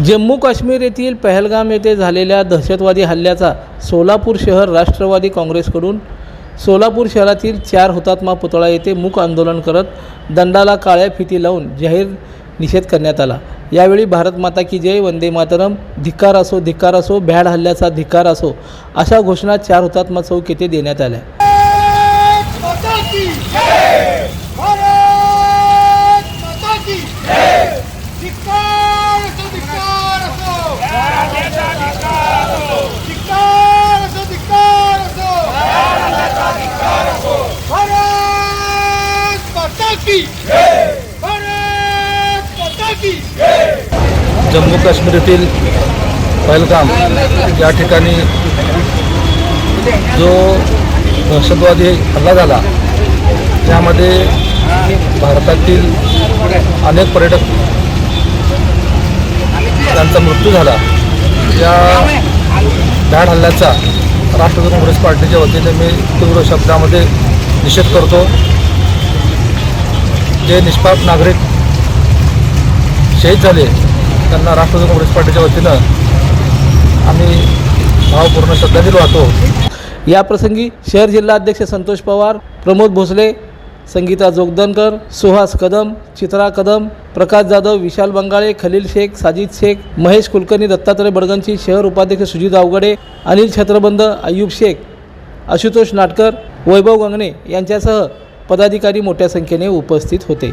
जम्मू काश्मीर येथील पहलगाम येथे झालेल्या दहशतवादी हल्ल्याचा सोलापूर शहर राष्ट्रवादी काँग्रेसकडून सोलापूर शहरातील चार हुतात्मा पुतळा येथे मूक आंदोलन करत दंडाला काळ्या फिती लावून जाहीर निषेध करण्यात आला. यावेळी भारत माता की जय वंदे मातरम धिक्कार असो धिक्कार असो भ्याड हल्ल्याचा धिक्कार असो अशा घोषणा चार हुतात्मा चौक येथे देण्यात आल्या. भारत जम्मू काश्मीरतील पहलगाम या ठिकाणी जो दहशतवादी हल्ला झाला त्यामध्ये भारतातील अनेक पर्यटक त्यांचा मृत्यू झाला. या धाड हल्ल्याचा राष्ट्रवादी काँग्रेस पार्टीच्या वतीने मी तीव्र शब्दामध्ये निषेध करतो. जे निष्पाप नागरिक शहीद झाले. त्यांना राष्ट्रवादी काँग्रेस पार्टीच्या वतीनं आम्ही भावपूर्ण श्रद्धांजली वाहतो. याप्रसंगी शहर जिल्हा अध्यक्ष संतोष पवार प्रमोद भोसले संगीता जोगदनकर सुहास कदम चित्रा कदम प्रकाश जाधव विशाल बंगाळे खलील शेख साजिद शेख महेश कुलकर्णी दत्तात्रय बडगंची शहर उपाध्यक्ष सुजित अवगडे अनिल छत्रबंद अय्यूब शेख आशुतोष नाटकर वैभव गंगणे यांच्यासह पदाधिकारी मोठ्या संख्येने उपस्थित होते.